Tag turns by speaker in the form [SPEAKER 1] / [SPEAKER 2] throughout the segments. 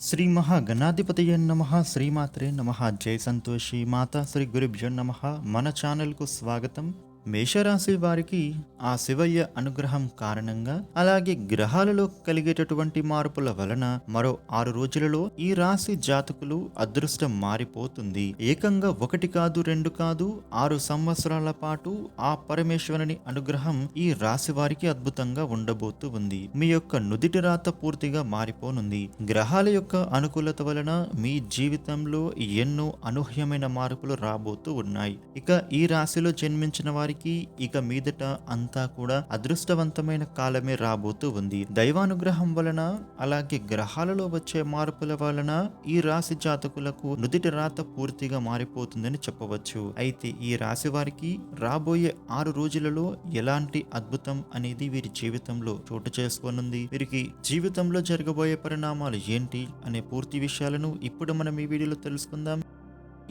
[SPEAKER 1] శ్రీ మహాగణాధిపతయ నమ శ్రీమాత్రే నమ. జయ సంతోషి మాతా శ్రీ గురుభ్యో నమ. మన ఛానల్కు స్వాగతం. మేషరాశి వారికి ఆ శివయ్య అనుగ్రహం కారణంగా అలాగే గ్రహాలలో కలిగేటటువంటి మార్పుల వలన మరో ఆరు రోజులలో ఈ రాశి జాతకులు అదృష్టం మారిపోతుంది. ఏకంగా ఒకటి కాదు రెండు కాదు ఆరు సంవత్సరాల పాటు ఆ పరమేశ్వరుని అనుగ్రహం ఈ రాశి వారికి అద్భుతంగా ఉండబోతూ ఉంది. మీ యొక్క నుదిటి రాత పూర్తిగా మారిపోనుంది. గ్రహాల యొక్క అనుకూలత వలన మీ జీవితంలో ఎన్నో అనూహ్యమైన మార్పులు రాబోతూ ఉన్నాయి. ఇక ఈ రాశిలో జన్మించిన వారికి ఇక మీదట అంతా కూడా అదృష్టవంతమైన కాలమే రాబోతూ ఉంది. దైవానుగ్రహం వలన అలాగే గ్రహాలలో వచ్చే మార్పుల వలన ఈ రాశి జాతకులకు నుదిటి రాత పూర్తిగా మారిపోతుందని చెప్పవచ్చు. అయితే ఈ రాశి వారికి రాబోయే ఆరు రోజులలో ఎలాంటి అద్భుతం అనేది వీరి జీవితంలో చోటు చేసుకోనుంది? వీరికి జీవితంలో జరగబోయే పరిణామాలు ఏంటి? అనే పూర్తి విషయాలను ఇప్పుడు మనం ఈ వీడియోలో తెలుసుకుందాం.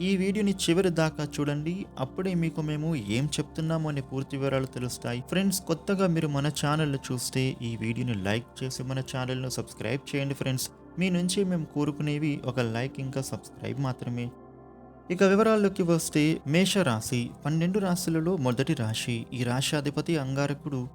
[SPEAKER 1] ఈ వీడియోని చివరి దాకా చూడండి. అప్పుడే మీకు మేము ఏం చెప్తున్నామో అనే పూర్తి వివరాలు తెలుస్తాయి. ఫ్రెండ్స్ కొత్తగా మీరు మన ఛానల్ చూస్తే ఈ వీడియోని లైక్ చేసి మన ఛానల్ను సబ్స్క్రైబ్ చేయండి ఫ్రెండ్స్. మీ నుంచి మేము కోరుకునేవి ఒక లైక్ ఇంకా సబ్స్క్రైబ్ మాత్రమే. ఇక వివరాల్లోకి వస్తే మేషరాశి. పన్నెండు రాశులలో మొదటి రాశి. ఈ రాశాధిపతి అంగారకుడు.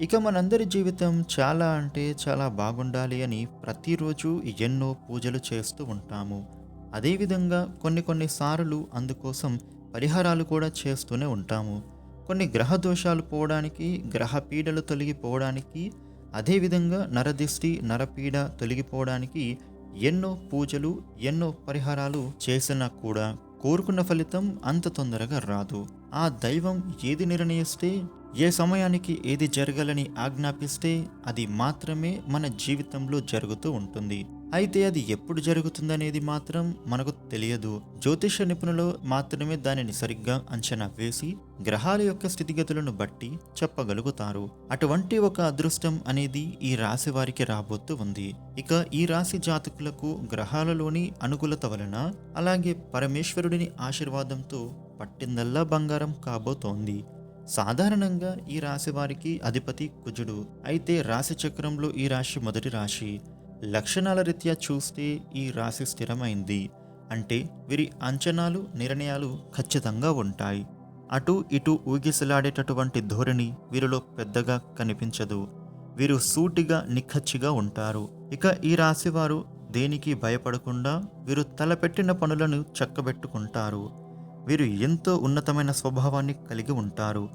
[SPEAKER 1] ఇక మనందరి జీవితం చాలా అంటే చాలా బాగుండాలి అని ప్రతిరోజు ఎన్నో పూజలు చేస్తూ ఉంటాము. అదేవిధంగా కొన్ని కొన్ని సార్లు అందుకోసం పరిహారాలు కూడా చేస్తూనే ఉంటాము. కొన్ని గ్రహ దోషాలు పోవడానికి గ్రహ పీడలు తొలగిపోవడానికి అదేవిధంగా నరదిష్టి నరపీడ తొలగిపోవడానికి ఎన్నో పూజలు ఎన్నో పరిహారాలు చేసినా కూడా కోరుకున్న ఫలితం అంత తొందరగా రాదు. ఆ దైవం ఏది నిర్ణయిస్తే ఏ సమయానికి ఏది జరగాలని ఆజ్ఞాపిస్తే అది మాత్రమే మన జీవితంలో జరుగుతూ ఉంటుంది. అయితే అది ఎప్పుడు జరుగుతుందనేది మాత్రం మనకు తెలియదు. జ్యోతిష నిపుణులు మాత్రమే దానిని సరిగ్గా అంచనా వేసి గ్రహాల యొక్క స్థితిగతులను బట్టి చెప్పగలుగుతారు. అటువంటి ఒక అదృష్టం అనేది ఈ రాశి వారికి రాబోతూ ఉంది. ఇక ఈ రాశి జాతకులకు గ్రహాలలోని అనుకూలత వలన అలాగే పరమేశ్వరుడిని ఆశీర్వాదంతో పట్టిందల్లా బంగారం కాబోతోంది. సాధారణంగా ఈ రాశి వారికి అధిపతి కుజుడు. అయితే రాశి చక్రంలో ఈ రాశి మొదటి రాశి. లక్షణాల రీత్యా చూస్తే ఈ రాశి స్థిరమైంది. అంటే వీరి అంచనాలు నిర్ణయాలు ఖచ్చితంగా ఉంటాయి. అటు ఇటు ఊగిసలాడేటటువంటి ధోరణి వీరిలో పెద్దగా కనిపించదు. వీరు సూటిగా నిఖచ్చిగా ఉంటారు. ఇక ఈ రాశివారు దేనికి భయపడకుండా వీరు తలపెట్టిన పనులను చక్కబెట్టుకుంటారు. వీరు ఎంతో ఉన్నతమైన స్వభావాన్ని కలిగి ఉంటారు.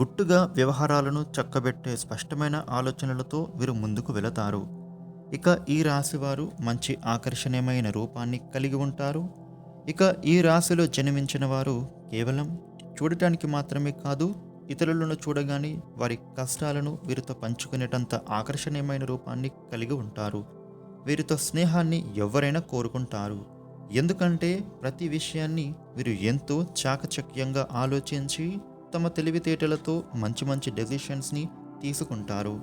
[SPEAKER 1] గుట్టుగా వ్యవహారాలను చక్కబెట్టే స్పష్టమైన ఆలోచనలతో వీరు ముందుకు వెళతారు. ఇక ఈ రాశివారు మంచి ఆకర్షణీయమైన రూపాన్ని కలిగి ఉంటారు. ఇక ఈ రాశిలో జన్మించిన వారు కేవలం చూడటానికి మాత్రమే కాదు ఇతరులను చూడగానే వారి కష్టాలను వీరితో పంచుకునేటంత ఆకర్షణీయమైన రూపాన్ని కలిగి ఉంటారు. వీరితో స్నేహాన్ని ఎవరైనా కోరుకుంటారు. ఎందుకంటే ప్రతి విషయాన్ని వీరు ఎంతో చాకచక్యంగా ఆలోచించి తమ తెలివితేటలతో మంచి మంచి డెసిషన్స్ని తీసుకుంటారు.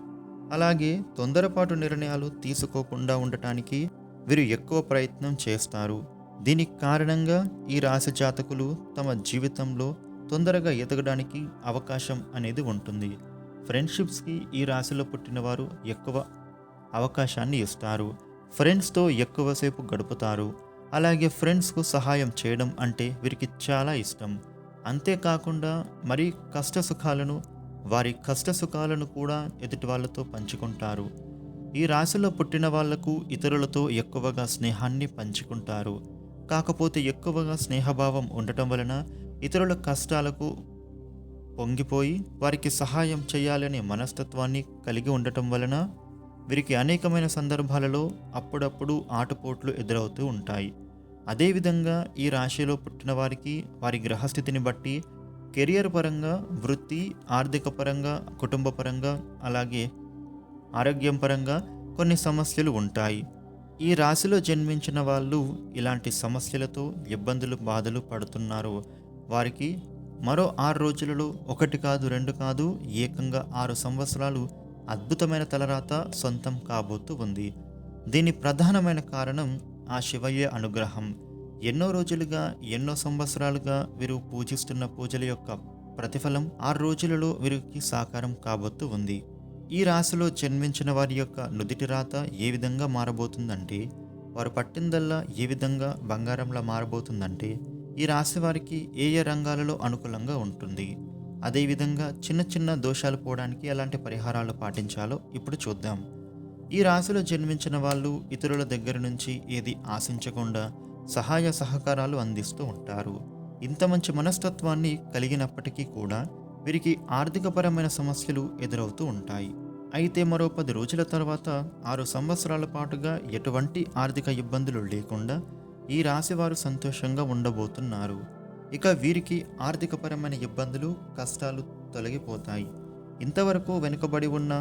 [SPEAKER 1] అలాగే తొందరపాటు నిర్ణయాలు తీసుకోకుండా ఉండటానికి వీరు ఎక్కువ ప్రయత్నం చేస్తారు. దీనికి కారణంగా ఈ రాశి జాతకులు తమ జీవితంలో తొందరగా ఎదగడానికి అవకాశం అనేది ఉంటుంది. ఫ్రెండ్షిప్స్కి ఈ రాశిలో పుట్టినవారు ఎక్కువ అవకాశాన్ని ఇస్తారు. ఫ్రెండ్స్తో ఎక్కువసేపు గడుపుతారు. అలాగే ఫ్రెండ్స్కు సహాయం చేయడం అంటే వీరికి చాలా ఇష్టం. అంతేకాకుండా మరి కష్ట సుఖాలను వారి కష్ట సుఖాలను కూడా ఎదుటి వాళ్ళతో పంచుకుంటారు. ఈ రాశిలో పుట్టిన వాళ్ళకు ఇతరులతో ఎక్కువగా స్నేహాన్ని పంచుకుంటారు. కాకపోతే ఎక్కువగా స్నేహభావం ఉండటం వలన ఇతరుల కష్టాలకు పొంగిపోయి వారికి సహాయం చేయాలనే మనస్తత్వాన్ని కలిగి ఉండటం వలన వీరికి అనేకమైన సందర్భాలలో అప్పుడప్పుడు ఆటపోట్లు ఎదురవుతూ ఉంటాయి. అదేవిధంగా ఈ రాశిలో పుట్టిన వారికి వారి గ్రహస్థితిని బట్టి కెరియర్ పరంగా వృత్తి ఆర్థిక పరంగా కుటుంబ పరంగా అలాగే ఆరోగ్యం పరంగా కొన్ని సమస్యలు ఉంటాయి. ఈ రాశిలో జన్మించిన వాళ్ళు ఇలాంటి సమస్యలతో ఇబ్బందులు బాధలు పడుతున్నారు. వారికి మరో ఆరు రోజులలో ఒకటి కాదు రెండు కాదు ఏకంగా ఆరు సంవత్సరాలు అద్భుతమైన తలరాత సొంతం కాబోతూ ఉంది. దీని ప్రధానమైన కారణం ఆ శివయ్య అనుగ్రహం. ఎన్నో రోజులుగా ఎన్నో సంవత్సరాలుగా వీరు పూజిస్తున్న పూజల యొక్క ప్రతిఫలం ఆరు రోజులలో వీరికి సాకారం కాబోతూ ఉంది. ఈ రాశిలో జన్మించిన వారి యొక్క నుదిటి రాత ఏ విధంగా మారబోతుందంటే వారు పట్టిందల్లా ఏ విధంగా బంగారంలా మారబోతుందంటే ఈ రాశి వారికి ఏ ఏ రంగాలలో అనుకూలంగా ఉంటుంది. అదేవిధంగా చిన్న చిన్న దోషాలు పోవడానికి ఎలాంటి పరిహారాలు పాటించాలో ఇప్పుడు చూద్దాం. ఈ రాశిలో జన్మించిన వాళ్ళు ఇతరుల దగ్గర నుంచి ఏది ఆశించకుండా సహాయ సహకారాలు అందిస్తూ ఉంటారు. ఇంత మంచి మనస్తత్వాన్ని కలిగినప్పటికీ కూడా వీరికి ఆర్థికపరమైన సమస్యలు ఎదురవుతూ ఉంటాయి. అయితే మరో పది రోజుల తర్వాత ఆరు సంవత్సరాల పాటుగా ఎటువంటి ఆర్థిక ఇబ్బందులు లేకుండా ఈ రాశి వారు సంతోషంగా ఉండబోతున్నారు. ఇక వీరికి ఆర్థికపరమైన ఇబ్బందులు కష్టాలు తొలగిపోతాయి. ఇంతవరకు వెనుకబడి ఉన్న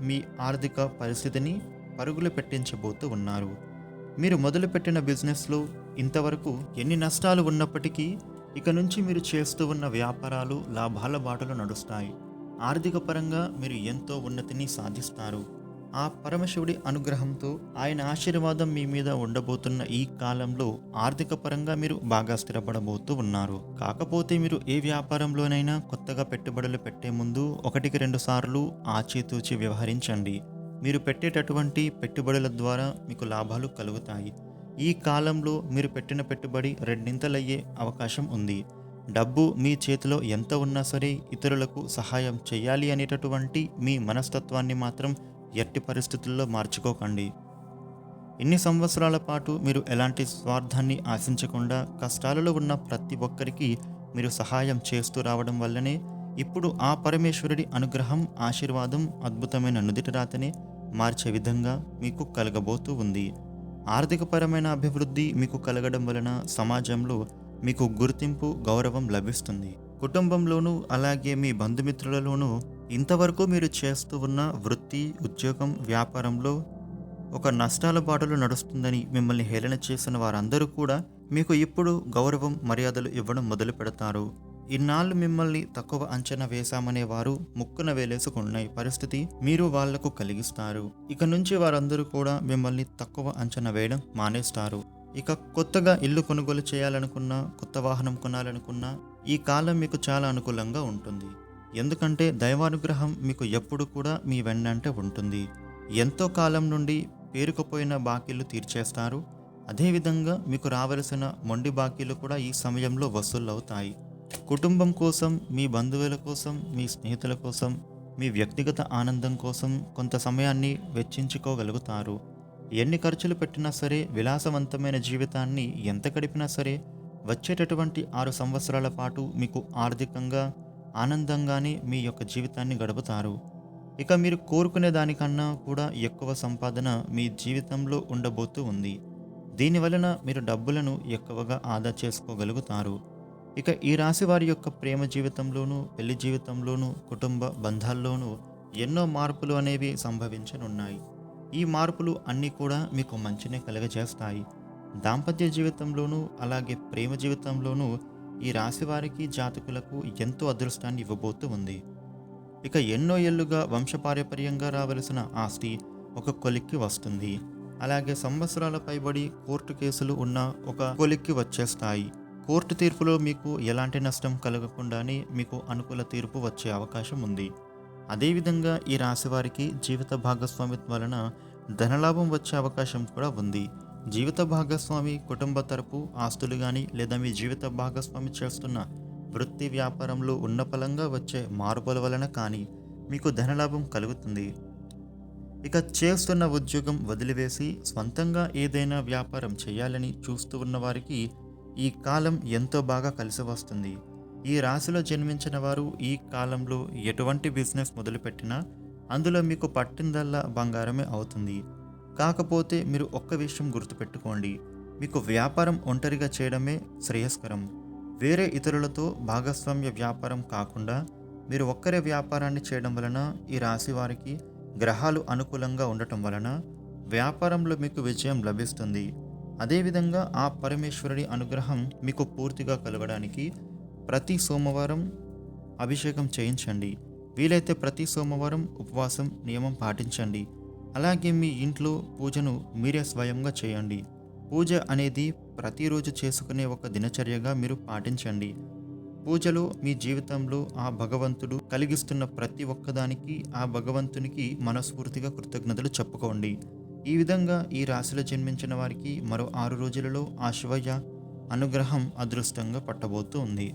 [SPEAKER 1] మీ ఆర్థిక పరిస్థితిని పరుగులు పెట్టించబోతూ ఉన్నారు. మీరు మొదలుపెట్టిన బిజినెస్లో ఇంతవరకు ఎన్ని నష్టాలు ఉన్నప్పటికీ ఇక నుంచి మీరు చేస్తూ ఉన్న వ్యాపారాలు లాభాల బాటలో నడుస్తాయి. ఆర్థిక పరంగా మీరు ఎంతో ఉన్నతిని సాధిస్తారు. ఆ పరమశివుడి అనుగ్రహంతో ఆయన ఆశీర్వాదం మీ మీద ఉండబోతున్న ఈ కాలంలో ఆర్థిక పరంగా మీరు బాగా స్థిరపడబోతూ ఉన్నారు. కాకపోతే మీరు ఏ వ్యాపారంలోనైనా కొత్తగా పెట్టుబడులు పెట్టే ముందు ఒకటికి రెండు సార్లు ఆచితూచి వ్యవహరించండి. మీరు పెట్టేటటువంటి పెట్టుబడుల ద్వారా మీకు లాభాలు కలుగుతాయి. ఈ కాలంలో మీరు పెట్టిన పెట్టుబడి రెండింతలయ్యే అవకాశం ఉంది. డబ్బు మీ చేతిలో ఎంత ఉన్నా సరే ఇతరులకు సహాయం చేయాలి అనేటటువంటి మీ మనస్తత్వాన్ని మాత్రం ఎట్టి పరిస్థితుల్లో మార్చుకోకండి. ఇన్ని సంవత్సరాల పాటు మీరు ఎలాంటి స్వార్థాన్ని ఆశించకుండా కష్టాలలో ఉన్న ప్రతి ఒక్కరికి మీరు సహాయం చేస్తూ రావడం వల్లనే ఇప్పుడు ఆ పరమేశ్వరుడి అనుగ్రహం ఆశీర్వాదం అద్భుతమైన నుదిటి రాతనే మార్చే విధంగా మీకు కలగబోతూ ఉంది. ఆర్థికపరమైన అభివృద్ధి మీకు కలగడం వలన సమాజంలో మీకు గుర్తింపు గౌరవం లభిస్తుంది. కుటుంబంలోనూ అలాగే మీ బంధుమిత్రులలోనూ ఇంతవరకు మీరు చేస్తూ ఉన్న వృత్తి ఉద్యోగం వ్యాపారంలో ఒక నష్టాల బాటలు నడుస్తుందని మిమ్మల్ని హేళన చేసిన వారందరూ కూడా మీకు ఇప్పుడు గౌరవం మర్యాదలు ఇవ్వడం మొదలు పెడతారు. ఇన్నాళ్ళు మిమ్మల్ని తక్కువ అంచనా వేశామనే వారు ముక్కున వేలేసుకున్న పరిస్థితి మీరు వాళ్ళకు కలిగిస్తారు. ఇక నుంచి వారందరూ కూడా మిమ్మల్ని తక్కువ అంచనా వేయడం మానేస్తారు. ఇక కొత్తగా ఇల్లు కొనుగోలు చేయాలనుకున్నా కొత్త వాహనం కొనాలనుకున్నా ఈ కాలం మీకు చాలా అనుకూలంగా ఉంటుంది. ఎందుకంటే దైవానుగ్రహం మీకు ఎప్పుడు కూడా మీ వెన్నంటే ఉంటుంది. ఎంతో కాలం నుండి పేరుకుపోయిన బాకీలు తీర్చేస్తారు. అదేవిధంగా మీకు రావలసిన మొండి బాకీలు కూడా ఈ సమయంలో వసూలు అవుతాయి కుటుంబం కోసం మీ బంధువుల కోసం మీ స్నేహితుల కోసం మీ వ్యక్తిగత ఆనందం కోసం కొంత సమయాన్ని వెచ్చించుకోగలుగుతారు. ఎన్ని ఖర్చులు పెట్టినా సరే విలాసవంతమైన జీవితాన్ని ఎంత గడిపినా సరే వచ్చేటటువంటి ఆరు సంవత్సరాల పాటు మీకు ఆర్థికంగా ఆనందంగానే మీ యొక్క జీవితాన్ని గడుపుతారు. ఇక మీరు కోరుకునే దానికన్నా కూడా ఎక్కువ సంపాదన మీ జీవితంలో ఉండబోతూ ఉంది. దీనివలన మీరు డబ్బులను ఎక్కువగా ఆదా చేసుకోగలుగుతారు. ఇక ఈ రాశి వారి యొక్క ప్రేమ జీవితంలోనూ పెళ్ళి జీవితంలోనూ కుటుంబ బంధాల్లోనూ ఎన్నో మార్పులు అనేవి సంభవించనున్నాయి. ఈ మార్పులు అన్నీ కూడా మీకు మంచినే కలుగజేస్తాయి. దాంపత్య జీవితంలోనూ అలాగే ప్రేమ జీవితంలోనూ ఈ రాశి వారికి జాతకులకు ఎంతో అదృష్టాన్ని ఇవ్వబోతూ ఉంది. ఇక ఎన్నో ఏళ్ళుగా వంశపారపర్యంగా రావలసిన ఆస్తి ఒక కొలిక్కి వస్తుంది. అలాగే సంవత్సరాల పైబడి కోర్టు కేసులు ఉన్న ఒక కొలిక్కి వచ్చేస్తాయి. కోర్టు తీర్పులో మీకు ఎలాంటి నష్టం కలగకుండానే మీకు అనుకూల తీర్పు వచ్చే అవకాశం ఉంది. అదేవిధంగా ఈ రాశి వారికి జీవిత భాగస్వామిత్వం వలన ధనలాభం వచ్చే అవకాశం కూడా ఉంది. జీవిత భాగస్వామి కుటుంబ తరపు ఆస్తులు కానీ లేదా మీ జీవిత భాగస్వామి చేస్తున్న వృత్తి వ్యాపారంలో ఉన్న ఫలంగా వచ్చే మార్పుల వలన కానీ మీకు ధనలాభం కలుగుతుంది. ఇక చేస్తున్న ఉద్యోగం వదిలివేసి స్వంతంగా ఏదైనా వ్యాపారం చేయాలని చూస్తూ ఉన్న వారికి ఈ కాలం ఎంతో బాగా కలిసి వస్తుంది. ఈ రాశిలో జన్మించిన వారు ఈ కాలంలో ఎటువంటి బిజినెస్ మొదలుపెట్టినా అందులో మీకు పట్టిందల్లా బంగారమే అవుతుంది. కాకపోతే మీరు ఒక్క విషయం గుర్తుపెట్టుకోండి. మీకు వ్యాపారం ఒంటరిగా చేయడమే శ్రేయస్కరం. వేరే ఇతరులతో భాగస్వామ్య వ్యాపారం కాకుండా మీరు ఒక్కరే వ్యాపారాన్ని చేయడం వలన ఈ రాశి వారికి గ్రహాలు అనుకూలంగా ఉండటం వలన వ్యాపారంలో మీకు విజయం లభిస్తుంది. అదేవిధంగా ఆ పరమేశ్వరుడి అనుగ్రహం మీకు పూర్తిగా కలగడానికి ప్రతి సోమవారం అభిషేకం చేయించండి. వీలైతే ప్రతి సోమవారం ఉపవాసం నియమం పాటించండి. అలాగే మీ ఇంట్లో పూజను మీరే స్వయంగా చేయండి. పూజ అనేది ప్రతిరోజు చేసుకునే ఒక దినచర్యగా మీరు పాటించండి. పూజలో మీ జీవితంలో ఆ భగవంతుడు కలిగిస్తున్న ప్రతి ఒక్కదానికి ఆ భగవంతునికి మనస్ఫూర్తిగా కృతజ్ఞతలు చెప్పుకోండి. ఈ విధంగా ఈ రాశిలో జన్మించిన వారికి మరో ఆరు రోజులలో ఆ శివయ్య అనుగ్రహం అదృష్టంగా పట్టబోతూ ఉంది.